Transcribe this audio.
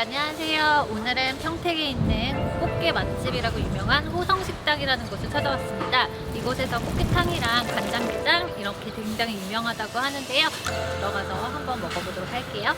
안녕하세요. 오늘은 평택에 있는 꽃게 맛집이라고 유명한 호성식당이라는 곳을 찾아왔습니다. 이곳에서 꽃게탕이랑 간장게장 이렇게 굉장히 유명하다고 하는데요. 들어가서 한번 먹어보도록 할게요.